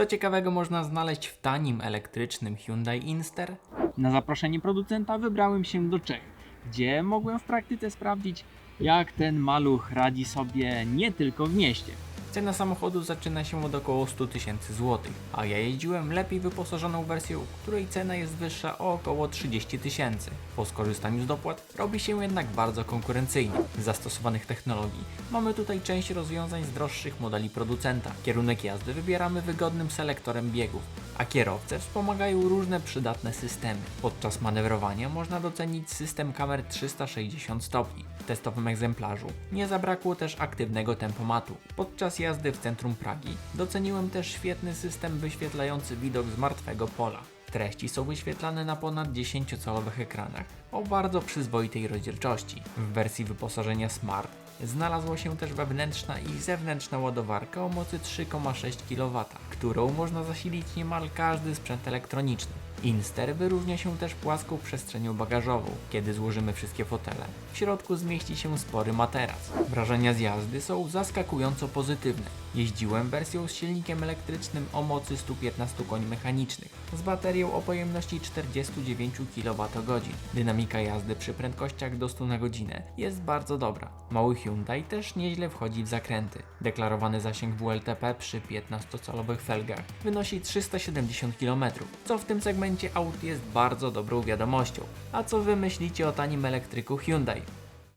Co ciekawego można znaleźć w tanim elektrycznym Hyundai Inster? Na zaproszenie producenta wybrałem się do Czech, gdzie mogłem w praktyce sprawdzić, jak ten maluch radzi sobie nie tylko w mieście. Cena samochodu zaczyna się od około 100 tysięcy złotych, a ja jeździłem lepiej wyposażoną wersją, której cena jest wyższa o około 30 tysięcy. Po skorzystaniu z dopłat robi się jednak bardzo konkurencyjnie. Z zastosowanych technologii mamy tutaj część rozwiązań z droższych modeli producenta. Kierunek jazdy wybieramy wygodnym selektorem biegów, a kierowcę wspomagają różne przydatne systemy. Podczas manewrowania można docenić system kamer 360 stopni. W testowym egzemplarzu nie zabrakło też aktywnego tempomatu. Podczas jazdy w centrum Pragi doceniłem też świetny system wyświetlający widok z martwego pola. Treści są wyświetlane na ponad 10-calowych ekranach o bardzo przyzwoitej rozdzielczości. W wersji wyposażenia Smart znalazła się też wewnętrzna i zewnętrzna ładowarka o mocy 3,6 kW, którą można zasilić niemal każdy sprzęt elektroniczny. Inster wyróżnia się też płaską przestrzenią bagażową, kiedy złożymy wszystkie fotele. W środku zmieści się spory materac. Wrażenia z jazdy są zaskakująco pozytywne. Jeździłem wersją z silnikiem elektrycznym o mocy 115 koni mechanicznych, z baterią o pojemności 49 kWh. Dynamika jazdy przy prędkościach do 100 na godzinę jest bardzo dobra. Mały Hyundai też nieźle wchodzi w zakręty. Deklarowany zasięg WLTP przy 15-calowych felgach wynosi 370 km, co w tym segmencie aut jest bardzo dobrą wiadomością. A co wy myślicie o tanim elektryku Hyundai?